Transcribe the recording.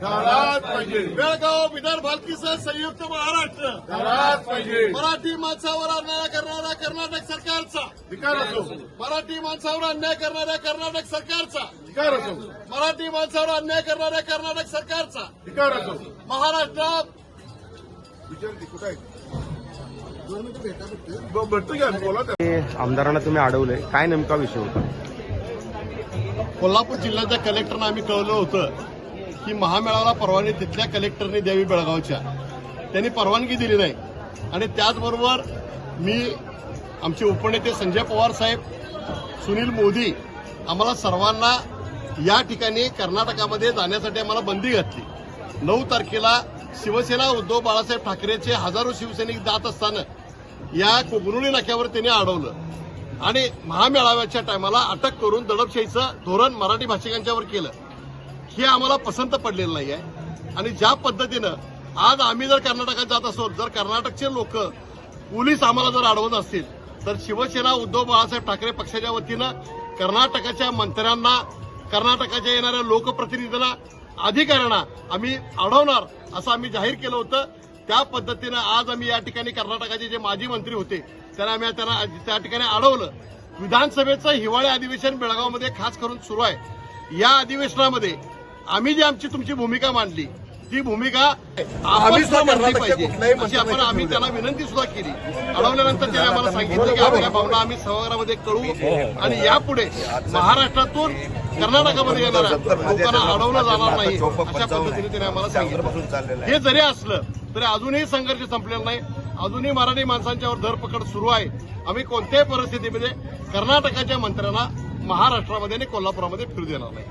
झालाच पाहिजे. बेळगाव विदर्भ हलकीसह संयुक्त महाराष्ट्र. झालाच पाहिजे. मराठी माणसावर अन्याय करणाऱ्या कर्नाटक सरकारचा. विकार असो. मराठी माणसावर अन्याय करणाऱ्या कर्नाटक सरकारचा. विकार असो. मराठी माणसावर अन्याय करणाऱ्या कर्नाटक सरकारचा. विकार असो. महाराष्ट्रात आमदारांना तुम्ही अडवलंय. काय नेमका विषय होता? कोल्हापूर जिल्ह्याच्या कलेक्टरनं आम्ही कळवलं होतं. की महामेळाला परवानगी तिथल्या कलेक्टरने द्यावी बेळगावच्या. त्यांनी परवानगी दिली नाही. आणि त्याचबरोबर मी आमचे उपनेते संजय पवार साहेब सुनील मोदी आम्हाला सर्वांना या ठिकाणी कर्नाटकामध्ये जाण्यासाठी आम्हाला बंदी घातली. नऊ तारखेला शिवसेना उद्धव बाळासाहेब ठाकरेचे हजारो शिवसैनिक जात असताना या कोगरुळी नाक्यावर त्यांनी अडवलं. आणि महामेळाव्याच्या टायमाला अटक करून दडपशाहीचं धोरण मराठी भाषिकांच्यावर केलं. हे आम्हाला पसंत पडलेलं नाही आहे आणि ज्या पद्धतीनं आज आम्ही जर कर्नाटकात जात असो जर कर्नाटकचे लोक पोलीस आम्हाला जर अडवत असतील तर शिवसेना उद्धव बाळासाहेब ठाकरे पक्षाच्या वतीनं कर्नाटकाच्या मंत्र्यांना कर्नाटकाच्या येणाऱ्या लोकप्रतिनिधींना अधिकाऱ्यांना आम्ही अडवणार असं आम्ही जाहीर केलं होतं. त्या पद्धतीनं आज आम्ही या ठिकाणी कर्नाटकाचे जे माजी मंत्री होते त्यांना आम्ही त्यांना त्या ठिकाणी अडवलं. विधानसभेचं हिवाळी अधिवेशन बेळगावमध्ये खास करून सुरू आहे. या अधिवेशनामध्ये आम्ही जी आमची तुमची भूमिका मांडली ती भूमिका आम्ही मांडली पाहिजे. अशी आपण आम्ही त्यांना विनंती सुद्धा केली. अडवल्यानंतर त्यांनी आम्हाला सांगितलं की आपल्या भावना आम्ही सभागृहामध्ये कळवू आणि यापुढे महाराष्ट्रातून कर्नाटकामध्ये येणाऱ्या लोकांना अडवलं जाणार नाही अशा पद्धतीने त्यांनी आम्हाला सांगितलं. हे जरी असलं तरी अजूनही संघर्ष संपलेला नाही. अजूनही मराठी माणसांच्यावर धरपकड सुरू आहे. आम्ही कोणत्याही परिस्थितीमध्ये कर्नाटकाच्या मंत्र्यांना महाराष्ट्रामध्ये आणि कोल्हापुरामध्ये फिरू देणार नाही.